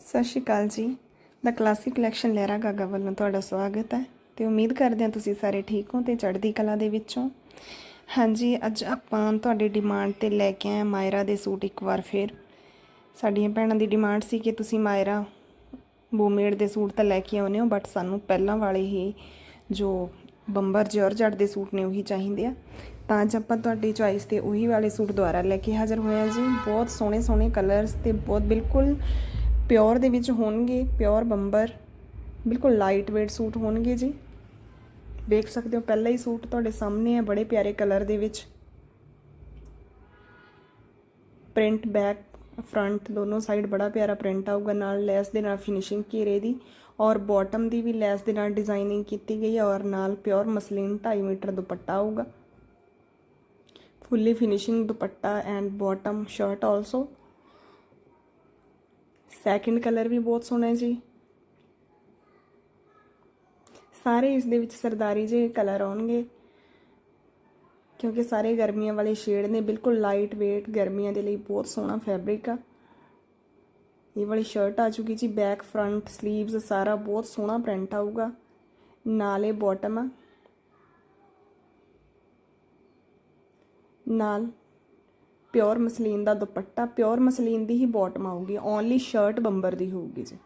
ਸਤਿ ਸ਼੍ਰੀ ਅਕਾਲ ਜੀ। ਦਾ ਕਲਾਸਿਕ ਕਲੈਕਸ਼ਨ ਲਹਿਰਾ ਗਾਗਾ ਵੱਲੋਂ ਤੁਹਾਡਾ ਸਵਾਗਤ ਹੈ ਤੇ ਉਮੀਦ ਕਰਦੇ ਹਾਂ ਤੁਸੀਂ ਸਾਰੇ ਠੀਕ ਹੋ ਤੇ ਚੜ੍ਹਦੀ ਕਲਾ ਦੇ ਵਿੱਚੋਂ। ਹਾਂਜੀ, ਅੱਜ ਆਪਾਂ ਤੁਹਾਡੀ ਡਿਮਾਂਡ ਤੇ ਲੈ ਕੇ ਆਏ ਮਾਇਰਾ ਦੇ ਸੂਟ ਇੱਕ ਵਾਰ ਫੇਰ। ਸਾਡੀਆਂ ਭੈਣਾਂ ਦੀ ਡਿਮਾਂਡ ਸੀ ਕਿ ਤੁਸੀਂ ਮਾਇਰਾ ਬੂਮੇਡ ਦੇ ਸੂਟ ਤਾਂ ਲੈ ਕੇ ਆਉਨੇ ਹੋ ਬਟ ਸਾਨੂੰ ਪਹਿਲਾਂ ਵਾਲੇ ਹੀ ਜੋ ਬੰਬਰ ਜਾਰਜਟ ਦੇ ਸੂਟ ਨੇ ਉਹੀ ਚਾਹੀਦੇ ਆ। ਤਾਂ ਅੱਜ ਆਪਾਂ ਤੁਹਾਡੀ ਚੁਆਇਸ ਤੇ ਉਹੀ ਵਾਲੇ ਸੂਟ ਦੁਬਾਰਾ ਲੈ ਕੇ ਹਾਜ਼ਰ ਹੋਏ ਆ ਜੀ। ਬਹੁਤ ਸੋਹਣੇ ਸੋਹਣੇ ਕਲਰਸ ਤੇ ਬਹੁਤ ਬਿਲਕੁਲ ਪਿਓਰ ਦੇ ਵਿੱਚ ਹੋਣਗੇ ਪਿਓਰ ਬੰਬਰ ਬਿਲਕੁਲ ਲਾਈਟ weight ਸੂਟ ਹੋਣਗੇ ਜੀ ਦੇਖ ਸਕਦੇ ਹੋ ਪਹਿਲਾ ਹੀ ਸੂਟ ਤੁਹਾਡੇ ਸਾਹਮਣੇ ਹੈ ਬੜੇ ਪਿਆਰੇ ਕਲਰ ਦੇ ਵਿੱਚ ਪ੍ਰਿੰਟ ਬੈਕ ਫਰੰਟ ਦੋਨੋਂ ਸਾਈਡ ਬੜਾ ਪਿਆਰਾ ਪ੍ਰਿੰਟ ਆਊਗਾ ਨਾਲ ਲੈਸ ਦੇ ਨਾਲ ਫਿਨਿਸ਼ਿੰਗ ਘੇਰੇ ਦੀ ਔਰ ਬਾਟਮ ਦੀ ਵੀ ਲੈਸ ਦੇ ਨਾਲ ਡਿਜ਼ਾਈਨਿੰਗ ਕੀਤੀ ਗਈ ਹੈ ਔਰ ਨਾਲ ਪਿਓਰ ਮਸਲਿਨ 2.5 ਮੀਟਰ ਦੁਪੱਟਾ ਆਊਗਾ fully finishing dupatta and bottom shirt also second colour ਵੀ ਬਹੁਤ ਸੋਹਣਾ ਹੈ ਜੀ। ਸਾਰੇ ਇਸ ਦੇ ਵਿੱਚ ਸਰਦਾਰੀ ਜੇ ਕਲਰ ਆਉਣਗੇ। ਕਿਉਂਕਿ ਸਾਰੇ ਗਰਮੀਆਂ ਵਾਲੇ ਸ਼ੇਡ ਨੇ, ਬਿਲਕੁਲ ਲਾਈਟ weight ਗਰਮੀਆਂ ਦੇ ਲਈ ਬਹੁਤ ਸੋਹਣਾ ਫੈਬਰਿਕ ਆ। ਇਹ ਵਾਲੀ ਸ਼ਰਟ ਆ ਚੁੱਕੀ ਜੀ ਬੈਕ ਫਰੰਟ 슬ੀਵਸ ਸਾਰਾ ਬਹੁਤ ਸੋਹਣਾ ਪ੍ਰਿੰਟ ਆਊਗਾ। ਨਾਲੇ ਬਾਟਮ ਆ। ਨਾਲ ਪਿਓਰ ਮਸਲੀਨ ਦਾ ਦੁਪੱਟਾ ਪਿਓਰ ਮਸਲੀਨ ਦੀ ਹੀ ਬਾਟਮ ਆਊਗੀ ਓਨਲੀ ਸ਼ਰਟ ਬੰਬਰ ਦੀ ਹੋਊਗੀ ਜੀ।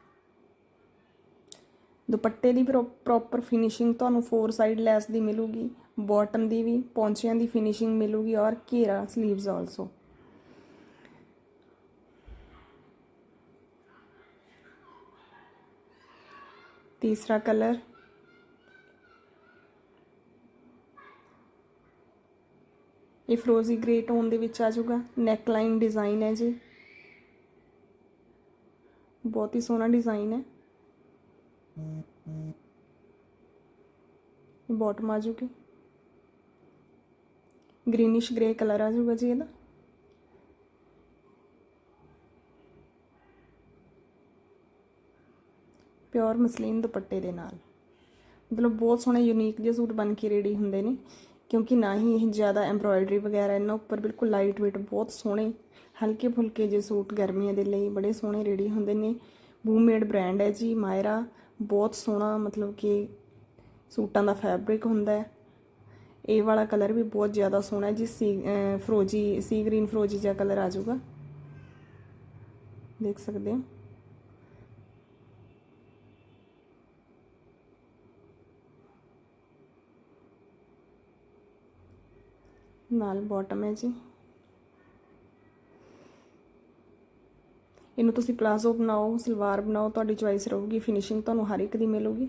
ਦੁਪੱਟੇ ਦੀ ਪ੍ਰੋਪਰ ਫਿਨਿਸ਼ਿੰਗ ਤੁਹਾਨੂੰ ਫੋਰ ਸਾਈਡ ਲੈਸ ਦੀ ਮਿਲੂਗੀ ਬਾਟਮ ਦੀ ਵੀ, ਪੌਂਚਿਆਂ ਦੀ ਫਿਨਿਸ਼ਿੰਗ ਮਿਲੂਗੀ ਔਰ ਘੇਰਾ 슬ੀਵਸ ਆਲਸੋ ਤੀਸਰਾ ਕਲਰ ਇਹ ਫਰੋਜ਼ੀ ਗ੍ਰੇ ਟੋਨ ਦੇ ਵਿੱਚ ਆ ਜਾਊਗਾ। ਨੈਕ ਲਾਈਨ ਡਿਜ਼ਾਈਨ ਹੈ ਜੀ। ਬਹੁਤ ਹੀ ਸੋਹਣਾ ਡਿਜ਼ਾਈਨ ਹੈ। ਇਹ ਬਾਟਮ ਆ ਜੂਗੀ ਗ੍ਰੀਨਿਸ਼ ਗ੍ਰੇ ਕਲਰ ਆ ਜਾਊਗਾ ਜੀ ਇਹਦਾ। ਪਿਓਰ ਮਸਲੀਨ ਦੁਪੱਟੇ ਦੇ ਨਾਲ। ਮਤਲਬ ਬਹੁਤ ਸੋਹਣੇ ਯੂਨੀਕ ਜਿਹੇ ਸੂਟ ਬਣ ਕੇ ਰੈਡੀ ਹੁੰਦੇ ਨੇ। ਕਿਉਂਕਿ ਨਾ ਹੀ ਇਹ ਜ਼ਿਆਦਾ ਐਮਬ੍ਰੋਇਡਰੀ ਵਗੈਰਾ ਇਹਨਾਂ ਉੱਪਰ ਬਿਲਕੁਲ ਲਾਈਟ weight ਬਹੁਤ ਸੋਹਣੇ ਹਲਕੇ ਫੁਲਕੇ ਜਿਹੇ ਸੂਟ ਗਰਮੀਆਂ ਦੇ ਲਈ ਬੜੇ ਸੋਹਣੇ ਰੈਡੀ ਹੁੰਦੇ ਨੇ। ਬੂਮੇਡ ਬ੍ਰਾਂਡ ਹੈ ਜੀ, ਮਾਇਰਾ, ਬਹੁਤ ਸੋਹਣਾ ਮਤਲਬ ਕਿ ਸੂਟਾਂ ਦਾ ਫੈਬਰਿਕ ਹੁੰਦਾ ਹੈ। ਇਹ ਵਾਲਾ ਕਲਰ ਵੀ ਬਹੁਤ ਜ਼ਿਆਦਾ ਸੋਹਣਾ ਹੈ ਜੀ, ਸੀ ਫਰੋਜੀ ਸੀ ਗ੍ਰੀਨ ਫਰੋਜੀ ਜਿਹਾ ਕਲਰ ਆ ਜਾਊਗਾ। ਦੇਖ ਸਕਦੇ ਹੋ? ਨਾਲ ਬਾਟਮ ਹੈ ਜੀ। ਇਹਨੂੰ ਤੁਸੀਂ ਪਲਾਜ਼ੋ ਬਣਾਓ, ਸਲਵਾਰ ਬਣਾਓ, ਤੁਹਾਡੀ ਚੁਆਇਸ ਰਹੂਗੀ ਫਿਨਿਸ਼ਿੰਗ ਤੁਹਾਨੂੰ ਹਰ ਇੱਕ ਦੀ ਮਿਲੂਗੀ।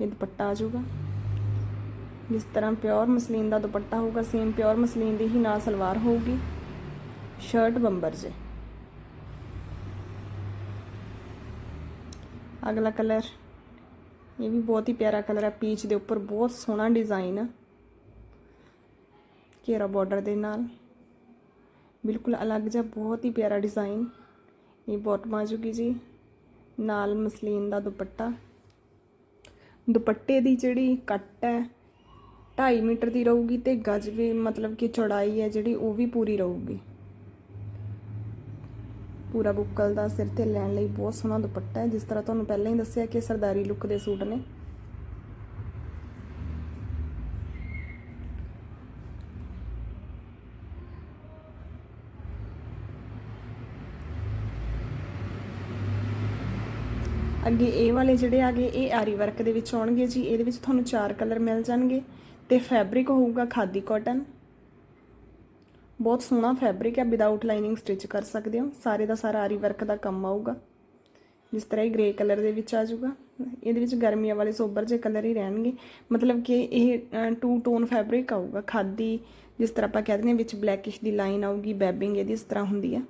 ਇਹ ਦੁਪੱਟਾ ਆ ਜਾਊਗਾ। ਜਿਸ ਤਰ੍ਹਾਂ ਪਿਓਰ ਮਸਲੀਨ ਦਾ ਦੁਪੱਟਾ ਹੋਊਗਾ ਸੇਮ ਪਿਓਰ ਮਸਲੀਨ ਦੀ ਹੀ ਨਾਲ ਸਲਵਾਰ ਹੋਊਗੀ। ਸ਼ਰਟ ਬੰਬਰ ਜੇ। ਅਗਲਾ ਕਲਰ ਇਹ ਵੀ ਬਹੁਤ ਹੀ ਪਿਆਰਾ ਕਲਰ ਹੈ ਪੀਚ ਦੇ ਉੱਪਰ ਬਹੁਤ ਸੋਹਣਾ ਡਿਜ਼ਾਈਨ ਆ। ਘੇਰਾ ਬਾਰਡਰ ਦੇ ਨਾਲ। ਬਿਲਕੁਲ ਅਲੱਗ ਜਿਹਾ ਬਹੁਤ ਹੀ ਪਿਆਰਾ ਡਿਜ਼ਾਈਨ ਇਹ ਬਾਟਮ ਆ ਜੂਗੀ ਜੀ। ਨਾਲ ਮਸਲੀਨ ਦਾ ਦੁਪੱਟਾ। ਦੁਪੱਟੇ ਦੀ ਜਿਹੜੀ ਕੱਟ ਹੈ 2.5 ਮੀਟਰ ਦੀ ਰਹੂਗੀ ਤੇ ਗਜ਼ ਵੀ ਮਤਲਬ ਕਿ ਚੌੜਾਈ ਹੈ ਜਿਹੜੀ ਉਹ ਵੀ ਪੂਰੀ ਰਹੂਗੀ। ਪੂਰਾ ਬੁੱਕਲ ਦਾ ਸਿਰ ਤੇ ਲੈਣ ਲਈ ਬਹੁਤ ਸੋਹਣਾ ਦੁਪੱਟਾ ਹੈ, ਜਿਸ ਤਰ੍ਹਾਂ ਤੁਹਾਨੂੰ ਪਹਿਲਾਂ ਹੀ ਦੱਸਿਆ ਕਿ ਸਰਦਾਰੀ ਲੁੱਕ ਦੇ ਸੂਟ ਨੇ। ਅੱਗੇ ਇਹ ਵਾਲੇ ਜਿਹੜੇ ਆਗੇ ਇਹ ਆਰੀ ਵਰਕ ਦੇ ਵਿੱਚ ਆਉਣਗੇ ਜੀ, ਇਹਦੇ ਵਿੱਚ ਤੁਹਾਨੂੰ ਚਾਰ ਕਲਰ ਮਿਲ ਜਾਣਗੇ ਤੇ ਫੈਬਰਿਕ ਹੋਊਗਾ ਖਾਦੀ ਕਾਟਨ। ਬਹੁਤ ਸੋਹਣਾ ਫੈਬਰਿਕ ਹੈ ਵਿਦਆਊਟ ਲਾਈਨਿੰਗ ਸਟਿਚ ਕਰ ਸਕਦੇ ਹੋ। ਸਾਰੇ ਦਾ ਸਾਰਾ ਆਰੀ ਵਰਕ ਦਾ ਕੰਮ ਆਊਗਾ। ਜਿਸ ਤਰ੍ਹਾਂ ਇਹ ਗ੍ਰੇ ਕਲਰ ਦੇ ਵਿੱਚ ਆ ਜਾਊਗਾ। ਇਹਦੇ ਵਿੱਚ ਗਰਮੀਆਂ ਵਾਲੇ ਸੋਬਰ ਜੇ ਕਲਰ ਹੀ ਰਹਿਣਗੇ। ਮਤਲਬ ਕਿ ਇਹ ਟੂ ਟੋਨ ਫੈਬਰਿਕ ਆਊਗਾ। ਖਾਦੀ, ਜਿਸ ਤਰ੍ਹਾਂ ਆਪਾਂ ਕਹਿੰਦੇ ਨੇ ਵਿੱਚ ਬਲੈਕਿਸ਼ ਦੀ ਲਾਈਨ ਆਊਗੀ ਬੈਬਿੰਗ ਇਹਦੀ ਇਸ ਤਰ੍ਹਾਂ ਹੁੰਦੀ ਹੈ।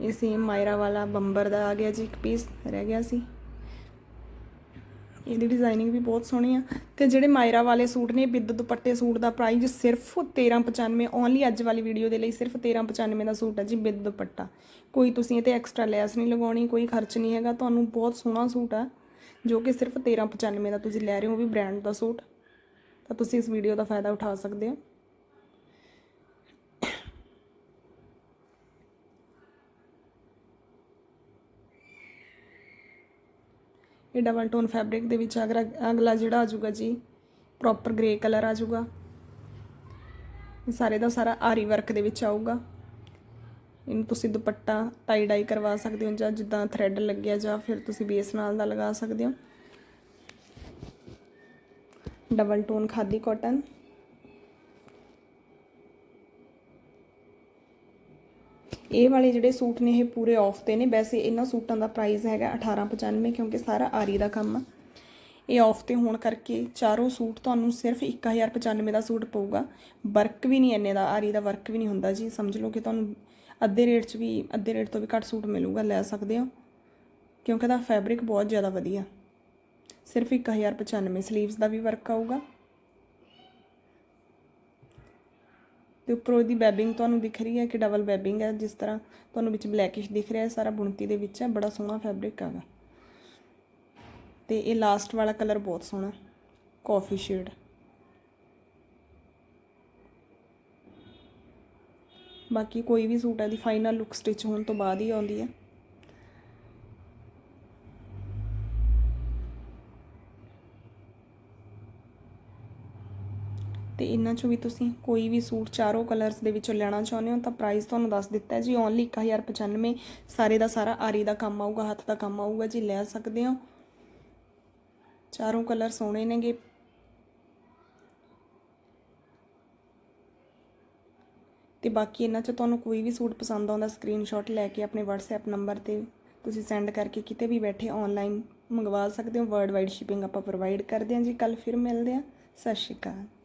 ਇਹ ਸੇਮ ਮਾਇਰਾ ਵਾਲਾ ਬੰਬਰ ਦਾ ਆ ਗਿਆ ਜੀ ਇੱਕ ਪੀਸ ਰਹਿ ਗਿਆ ਸੀ। ਇਹਦੀ ਡਿਜ਼ਾਈਨਿੰਗ ਵੀ ਬਹੁਤ ਸੋਹਣੀ ਆ। ਤੇ ਜਿਹੜੇ ਮਾਇਰਾ ਵਾਲੇ ਸੂਟ ਨੇ, ਬਿੱਦ ਦੁਪੱਟੇ ਸੂਟ ਦਾ ਪ੍ਰਾਈਸ ਸਿਰਫ 1395 ਓਨਲੀ ਅੱਜ ਵਾਲੀ ਵੀਡੀਓ ਦੇ ਲਈ ਸਿਰਫ 1395 ਦਾ ਸੂਟ ਹੈ ਜੀ, ਬਿੱਦ ਦੁਪੱਟਾ। ਕੋਈ ਤੁਸੀਂ ਇਹ ਤੇ ਐਕਸਟਰਾ ਲੈਸ ਨਹੀਂ ਲਗਾਉਣੀ, ਕੋਈ ਖਰਚ ਨਹੀਂ ਹੈਗਾ, ਤੁਹਾਨੂੰ ਬਹੁਤ ਸੋਹਣਾ ਸੂਟ ਆ, ਜੋ ਕਿ ਸਿਰਫ 1395 ਦਾ ਤੁਸੀਂ ਲੈ ਰਹੇ ਹੋ ਵੀ ਬ੍ਰਾਂਡ ਦਾ ਸੂਟ। ਤਾਂ ਤੁਸੀਂ ਇਸ ਵੀਡੀਓ ਦਾ ਫਾਇਦਾ ਉਠਾ ਸਕਦੇ ਹੋ। ਇਹ ਡਬਲ ਟੋਨ ਫੈਬਰਿਕ ਦੇ ਵਿੱਚ ਅਗਰ ਅਗਲਾ ਜਿਹੜਾ ਆ ਜਾਊਗਾ ਜੀ ਪ੍ਰੋਪਰ ਗ੍ਰੇ ਕਲਰ ਆ ਜਾਊਗਾ ਸਾਰੇ ਦਾ ਸਾਰਾ ਆਰੀ ਵਰਕ ਦੇ ਵਿੱਚ ਆਊਗਾ। ਇਹਨੂੰ ਤੁਸੀਂ ਦੁਪੱਟਾ ਟਾਈ ਡਾਈ ਕਰਵਾ ਸਕਦੇ ਹੋ ਜਾਂ ਜਿੱਦਾਂ ਥ੍ਰੈਡ ਲੱਗਿਆ ਜਾਂ ਫਿਰ ਤੁਸੀਂ ਬੇਸ ਨਾਲ ਦਾ ਲਗਾ ਸਕਦੇ ਹੋ। ਡਬਲ ਟੋਨ ਖਾਦੀ ਕਾਟਨ ਇਹ ਵਾਲੇ ਜਿਹੜੇ ਸੂਟ ਨੇ, ਇਹ ਪੂਰੇ ਆਫ ਤੇ ਨੇ। ਵੈਸੇ ਇਹਨਾਂ ਸੂਟਾਂ ਦਾ ਪ੍ਰਾਈਸ ਹੈਗਾ 1895 ਕਿਉਂਕਿ ਸਾਰਾ ਆਰੀ ਦਾ ਕੰਮ ਆ। ਇਹ ਆਫ ਤੇ ਹੋਣ ਕਰਕੇ ਚਾਰੋਂ ਸੂਟ ਤੁਹਾਨੂੰ ਸਿਰਫ 1095 ਦਾ ਸੂਟ ਪਊਗਾ। ਵਰਕ ਵੀ ਨਹੀਂ ਇੰਨੇ ਦਾ, ਆਰੀ ਦਾ ਵਰਕ ਵੀ ਨਹੀਂ ਹੁੰਦਾ ਜੀ। ਸਮਝ ਲਓ ਕਿ ਤੁਹਾਨੂੰ ਅੱਧੇ ਰੇਟ 'ਚ ਵੀ, ਅੱਧੇ ਰੇਟ ਤੋਂ ਵੀ ਘੱਟ ਸੂਟ ਮਿਲੂਗਾ, ਲੈ ਸਕਦੇ ਹੋ। ਕਿਉਂਕਿ ਇਹਦਾ ਫੈਬਰਿਕ ਬਹੁਤ ਜ਼ਿਆਦਾ ਵਧੀਆ। ਸਿਰਫ 1095 ਸਲੀਵਸ ਦਾ ਵੀ ਵਰਕ ਆਊਗਾ। ਤੇ ਉੱਪਰੋਂ ਇਹਦੀ ਵੈਬਿੰਗ ਤੁਹਾਨੂੰ ਦਿਖ ਰਹੀ ਹੈ ਕਿ ਡਬਲ ਵੈਬਿੰਗ ਹੈ, ਜਿਸ ਤਰ੍ਹਾਂ ਤੁਹਾਨੂੰ ਵਿੱਚ ਬਲੈਕਿਸ਼ ਦਿਖ ਰਿਹਾ ਹੈ, ਸਾਰਾ ਬੁਣਤੀ ਦੇ ਵਿੱਚ ਹੈ, ਬੜਾ ਸੋਹਣਾ ਫੈਬਰਿਕ ਹੈਗਾ। ਤੇ ਇਹ ਲਾਸਟ ਵਾਲਾ ਕਲਰ ਬਹੁਤ ਸੋਹਣਾ ਕਾਫੀ ਸ਼ੇਡ ਬਾਕੀ ਕੋਈ ਵੀ ਸੂਟ ਹੈ ਦੀ ਫਾਈਨਲ ਲੁੱਕ ਸਟਿਚ ਹੋਣ ਤੋਂ ਬਾਅਦ ਹੀ ਆਉਂਦੀ ਹੈ। ਤੇ ਇਹਨਾਂ ਚੋਂ ਵੀ ਤੁਸੀਂ ਕੋਈ ਵੀ ਸੂਟ ਚਾਰੋਂ ਕਲਰਸ ਦੇ ਵਿੱਚੋਂ ਲੈਣਾ ਚਾਹੁੰਦੇ ਹੋ ਤਾਂ ਪ੍ਰਾਈਸ ਤੁਹਾਨੂੰ ਦੱਸ ਦਿੱਤਾ ਹੈ ਜੀ। ਓਨਲੀ 1095 ਸਾਰੇ ਦਾ ਸਾਰਾ ਆਰੀ ਦਾ ਕੰਮ ਆਊਗਾ, ਹੱਥ ਦਾ ਕੰਮ ਆਊਗਾ ਜੀ, ਲੈ ਸਕਦੇ ਹੋ। ਚਾਰੋਂ ਕਲਰ ਸੋਹਣੇ ਨੇਗੇ। ਤੇ ਬਾਕੀ ਇਹਨਾਂ 'ਚ ਤੁਹਾਨੂੰ ਕੋਈ ਵੀ ਸੂਟ ਪਸੰਦ ਆਉਂਦਾ ਸਕਰੀਨਸ਼ਾਟ ਲੈ ਕੇ ਆਪਣੇ WhatsApp ਨੰਬਰ ਤੇ ਤੁਸੀਂ ਸੈਂਡ ਕਰਕੇ ਕਿਤੇ ਵੀ ਬੈਠੇ ਆਨਲਾਈਨ ਮੰਗਵਾ ਸਕਦੇ ਹੋ। ਵਰਲਡ ਵਾਈਡ ਸ਼ਿਪਿੰਗ ਆਪਾਂ ਪ੍ਰੋਵਾਈਡ ਕਰਦੇ ਹਾਂ ਜੀ। ਕੱਲ ਫਿਰ ਮਿਲਦੇ ਹਾਂ। ਸਤਿ ਸ਼੍ਰੀ ਅਕਾਲ।